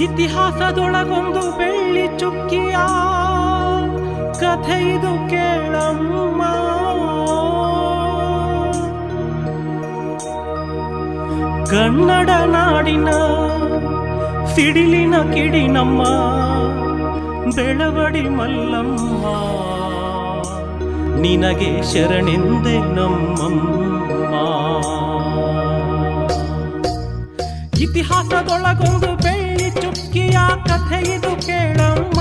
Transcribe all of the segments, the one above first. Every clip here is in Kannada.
ಇತಿಹಾಸದೊಳಗೊಂದು ಬೆಳ್ಳಿ ಚುಕ್ಕಿಯ ಕಥೆ ಇದು ಕೇಳಮ್ಮ. ಕನ್ನಡ ನಾಡಿನ ಸಿಡಿಲಿನ ಕಿಡಿ ನಮ್ಮ ಬೆಳವಡಿ ಮಲ್ಲಮ್ಮ. ನಿನಗೆ ಶರಣೆಂದೆ ನಮ್ಮಮ್ಮ. ಇತಿಹಾಸದೊಳಗೊಂದು ಬೆಳ್ಳಿ ಚುಕ್ಕಿಯ ಕಥೆ ಇದು ಕೇಳಮ್ಮ.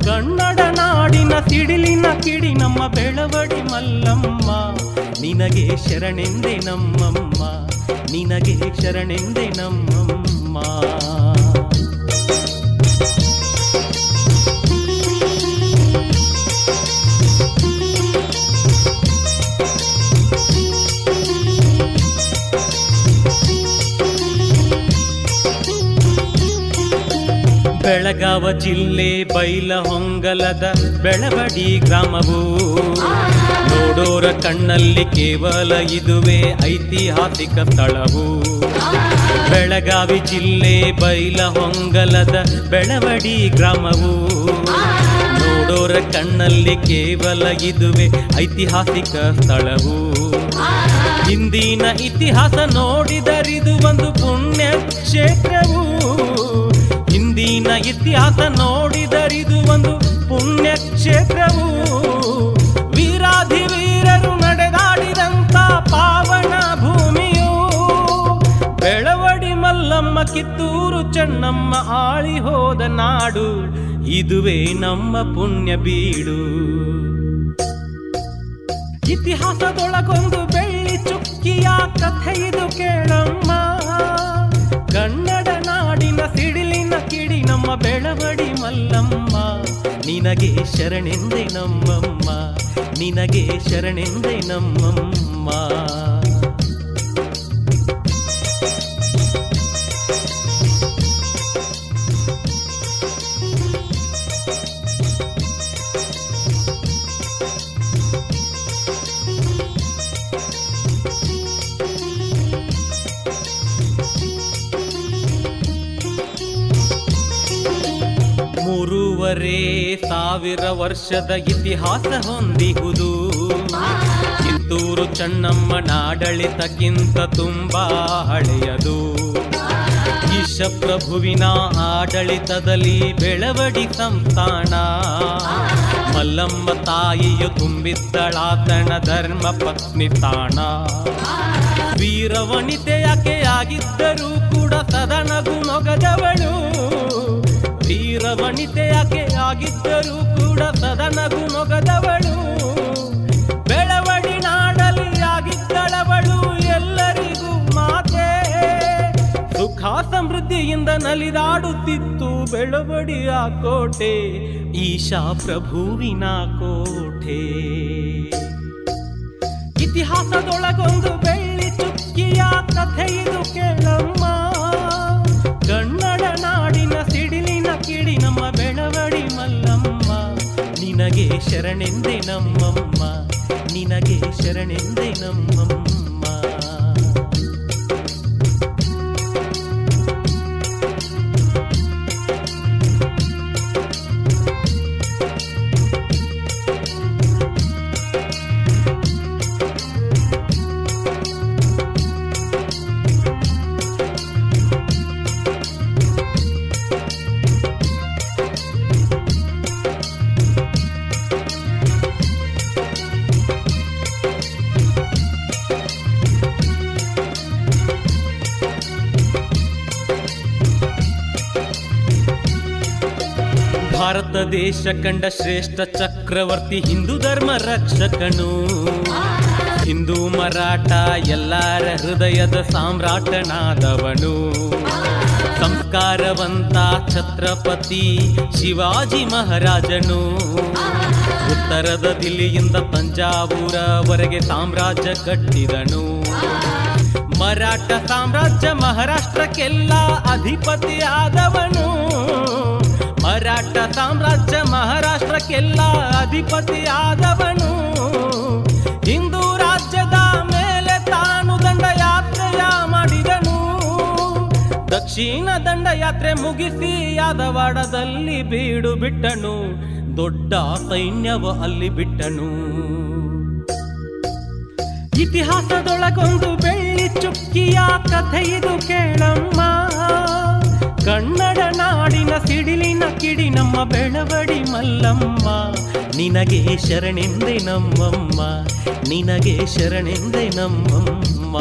ಕನ್ನಡ ನಾಡಿನ ಸಿಡಿಲಿನ ಕಿಡಿ ನಮ್ಮ ಬೆಳವಡಿ ಮಲ್ಲಮ್ಮ. ನಿನಗೆ ಶರಣೆಂದೆ ನಮ್ಮಮ್ಮ. ನಿನಗೆ ಶರಣೆಂದೆ ನಮ್ಮಮ್ಮ. ಬೆಳಗಾವ ಜಿಲ್ಲೆ ಬೈಲಹೊಂಗಲದ ಬೆಳವಡಿ ಗ್ರಾಮವು. ನೋಡೋರ ಕಣ್ಣಲ್ಲಿ ಕೇವಲ ಇದುವೇ ಐತಿಹಾಸಿಕ ಸ್ಥಳವು. ಬೆಳಗಾವಿ ಜಿಲ್ಲೆ ಬೈಲಹೊಂಗಲದ ಬೆಳವಡಿ ಗ್ರಾಮವು. ನೋಡೋರ ಕಣ್ಣಲ್ಲಿ ಕೇವಲ ಇದುವೇ ಐತಿಹಾಸಿಕ ಸ್ಥಳವು. ಹಿಂದಿನ ಇತಿಹಾಸ ನೋಡಿದರಿದು ಒಂದು ಪುಣ್ಯ ಕ್ಷೇತ್ರವು. ಹಿಂದಿನ ಇತಿಹಾಸ ನೋಡಿದರಿದು ಒಂದು ಪುಣ್ಯ ಕ್ಷೇತ್ರವು ವೀರಾಧಿ ವೀರರು ನಡೆದಾಡಿದಂತ ಪಾವನ ಭೂಮಿಯು. ಬೆಳವಡಿ ಮಲ್ಲಮ್ಮ ಕಿತ್ತೂರು ಚೆನ್ನಮ್ಮ ಆಳಿ ಹೋದ ನಾಡು. ಇದುವೇ ನಮ್ಮ ಪುಣ್ಯ ಬೀಡು. ಇತಿಹಾಸದೊಳಗೊಂದು ಬೆಳ್ಳಿ ಚುಕ್ಕಿಯ ಕಥೆ ಬೆಳವಡಿ ಮಲ್ಲಮ್ಮ ನಿನಗೆ ಶರಣೆಂದೆ ನಮ್ಮಮ್ಮ ನಿನಗೆ ಶರಣೆಂದೆ ನಮ್ಮಮ್ಮ. ಮೂರುವರೆ ಸಾವಿರ ವರ್ಷದ ಇತಿಹಾಸ ಹೊಂದಿಹುದು. ಕಿತ್ತೂರು ಚೆನ್ನಮ್ಮನ ಆಡಳಿತಕ್ಕಿಂತ ತುಂಬಾ ಹಳೆಯದು. ಈಶಪ್ರಭುವಿನ ಆಡಳಿತದಲ್ಲಿ ಬೆಳವಡಿ ಸಂಸ್ಥಾನ. ಮಲ್ಲಮ್ಮ ತಾಯಿಯು ತುಂಬಿದ್ದಳಾತನ ಧರ್ಮ ಪತ್ನಿ ತಾಣ ವೀರವನಿತೆಯಾಕೆ ಆಗಿದ್ದರೂ ಕೂಡ ಸದನಗು ನೊಗದವಳು ವೀರವನಿತೆಯಾಕೆ ಆಗಿದ್ದರೂ ಕೂಡ ಸದನಗು ನೊಗದವಳು. ಬೆಳವಡಿ ಆಗಿದ್ದಳವಳು ಎಲ್ಲರಿಗೂ ಮಾತೆ. ಸುಖ ಸಮೃದ್ಧಿಯಿಂದ ನಲಿದಾಡುತ್ತಿತ್ತು ಬೆಳವಡಿಯ ಕೋಟೆ. ಈಶಾ ಪ್ರಭುವಿನ ಕೋಟೆ. ಇತಿಹಾಸದೊಳಗೊಂದು ಬೆಳ್ಳಿ ಚುಕ್ಕಿಯ ಕಥೆ ಇದು ಕೇಳಮ್ಮ. ನಿನಗೆ ಶರಣೆಂದೆ ನಮ್ಮಮ್ಮ. ನಿನಗೆ ಶರಣೆಂದೆ ನಮ್ಮಮ್ಮ. ದೇಶ ಕಂಡ ಶ್ರೇಷ್ಠ ಚಕ್ರವರ್ತಿ ಹಿಂದೂ ಧರ್ಮ ರಕ್ಷಕನು. ಹಿಂದೂ ಮರಾಠ ಎಲ್ಲರ ಹೃದಯದ ಸಾಮ್ರಾಟನಾದವನು. ಸಂಸ್ಕಾರವಂತ ಛತ್ರಪತಿ ಶಿವಾಜಿ ಮಹಾರಾಜನು. ಉತ್ತರದ ದಿಲ್ಲಿಯಿಂದ ತಂಜಾವೂರವರೆಗೆ ಸಾಮ್ರಾಜ್ಯ ಕಟ್ಟಿದನು. ಮರಾಠ ಸಾಮ್ರಾಜ್ಯ ಮಹಾರಾಷ್ಟ್ರಕ್ಕೆಲ್ಲ ಅಧಿಪತಿಯಾದವನು. ಸಾಮ್ರಾಜ್ಯ ಮಹಾರಾಷ್ಟ್ರಕ್ಕೆಲ್ಲ ಅಧಿಪತಿಯಾದವನು. ಹಿಂದೂ ರಾಜ್ಯದ ಮೇಲೆ ತಾನು ದಂಡಯಾತ್ರೆಯ ಮಾಡಿದನು. ದಕ್ಷಿಣ ದಂಡ ಯಾತ್ರೆ ಮುಗಿಸಿ ಯಾದವಾಡದಲ್ಲಿ ಬೀಡು ಬಿಟ್ಟನು. ದೊಡ್ಡ ಸೈನ್ಯವ ಅಲ್ಲಿ ಬಿಟ್ಟನು. ಇತಿಹಾಸದೊಳಗೊಂದು ಬೆಳ್ಳಿ ಚುಕ್ಕಿಯ ಕಥೆ ಇದು ಕೇಳಮ್ಮ. ಕನ್ನಡ ನಾಡಿನ ಸಿಡಿಲಿನ ಕಿಡಿ ನಮ್ಮ ಬೆಳವಡಿ ಮಲ್ಲಮ್ಮ. ನಿನಗೆ ಶರಣೆಂದೆ ನಮ್ಮಮ್ಮ. ನಿನಗೆ ಶರಣೆಂದೆ ನಮ್ಮಮ್ಮ.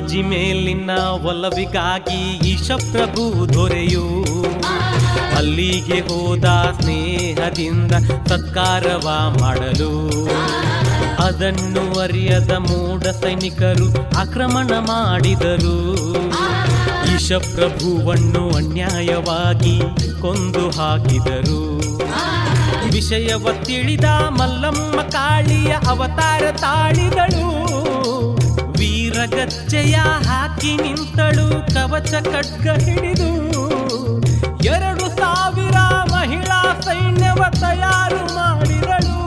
ಶಿವಾಜಿ ಮೇಲಿನ ಒಲವಿಗಾಗಿ ಈಶಪ್ರಭು ದೊರೆಯು. ಅಲ್ಲಿಗೆ ಹೋದ ಸ್ನೇಹದಿಂದ ಸತ್ಕಾರವ ಮಾಡಲು. ಅದನ್ನು ಅರಿಯದ ಮೂಢ ಸೈನಿಕರು ಆಕ್ರಮಣ ಮಾಡಿದರು. ಈಶಪ್ರಭುವನ್ನು ಅನ್ಯಾಯವಾಗಿ ಕೊಂದು ಹಾಕಿದರು. ವಿಷಯವ ತಿಳಿದ ಮಲ್ಲಮ್ಮ ಕಾಳಿಯ ಅವತಾರ ತಾಳಿದಳು ವೀರಗಚ್ಚೆಯ ಹಾಕಿ ನಿಂತಳು ಕವಚ ಖಡ್ಗ ಹಿಡಿದು. ಎರಡು ಸಾವಿರ ಮಹಿಳಾ ಸೈನ್ಯವ ತಯಾರು ಮಾಡಿದಳು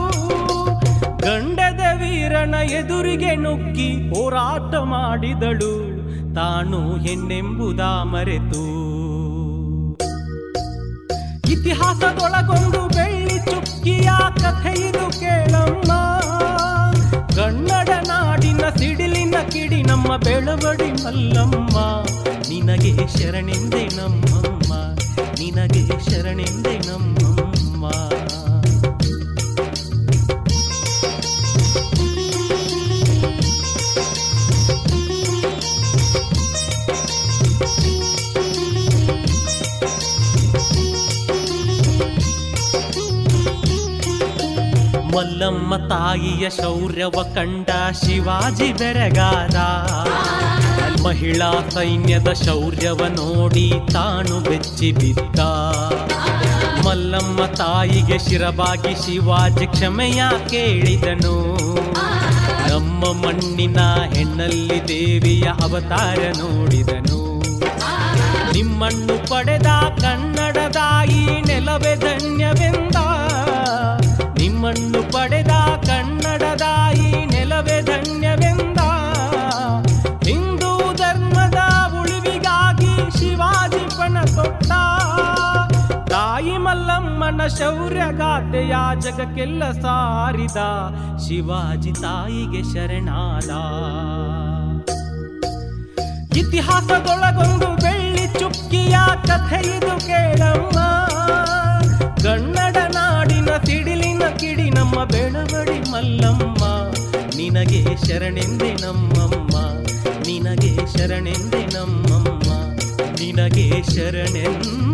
ಗಂಡದ ವೀರನ ಎದುರಿಗೆ ನುಗ್ಗಿ ಹೋರಾಟ ಮಾಡಿದಳು. ತಾನು ಹೆಣ್ಣೆಂಬುದ ಮರೆತು. ಇತಿಹಾಸದೊಳಗೊಂದು ಬೆಳ್ಳಿ ಚುಕ್ಕಿಯ ಕಥೆ ಇದು ಕೇಳಮ್ಮ. ಕಿಡಿ ನಮ್ಮ ಬೆಳವಡಿ ಮಲ್ಲಮ್ಮ. ನಿನಗೆ ಶರಣೆಂದೆ ನಮ್ಮಮ್ಮ. ನಿನಗೆ ಶರಣೆಂದೆ ನಮ್ಮಮ್ಮ ಮಲ್ಲಮ್ಮ ತಾಯಿಯ ಶೌರ್ಯವ ಕಂಡ ಶಿವಾಜಿ ಬೆರಗಾದ. ಮಹಿಳಾ ಸೈನ್ಯದ ಶೌರ್ಯವ ನೋಡಿ ತಾನು ಬೆಚ್ಚಿ ಬಿದ್ದ. ಮಲ್ಲಮ್ಮ ತಾಯಿಗೆ ಶಿರಬಾಗಿ ಶಿವಾಜಿ ಕ್ಷಮೆಯ ಕೇಳಿದನು. ನಮ್ಮ ಮಣ್ಣಿನ ಹೆಣ್ಣಲ್ಲಿ ದೇವಿಯ ಅವತಾರ ನೋಡಿದನು. ನಿಮ್ಮನ್ನು ಪಡೆದ ಕನ್ನಡದಾಯಿ ನೆಲವೇ ಧನ್ಯವೆಂದ ತೊಟ್ಟ ತಾಯಿ ಮಲ್ಲಮ್ಮನ ಶೌರ್ಯಗಾಥೆಯ ಜಗಕ್ಕೆಲ್ಲ ಸಾರಿದ ಶಿವಾಜಿ ತಾಯಿಗೆ ಶರಣಾದ. ಇತಿಹಾಸದೊಳಗೊಂದು ಬೆಳ್ಳಿ ಚುಕ್ಕಿಯ ಕಥೆ ಇದು ಕೇಳಮ್ಮ. ಕನ್ನಡ ನಾಡಿನ ಸಿಡಿಲಿನ ಕಿಡಿ ನಮ್ಮ ಬೆಳವಡಿ ಮಲ್ಲಮ್ಮ. ನಿನಗೆ ಶರಣೆಂದೆ ನಮ್ಮಮ್ಮ. ನಿನಗೆ ಶರಣೆಂದೆ ನಮ್ಮಮ್ಮ. ನಿನಗೆ ಶರಣೆನ್ನು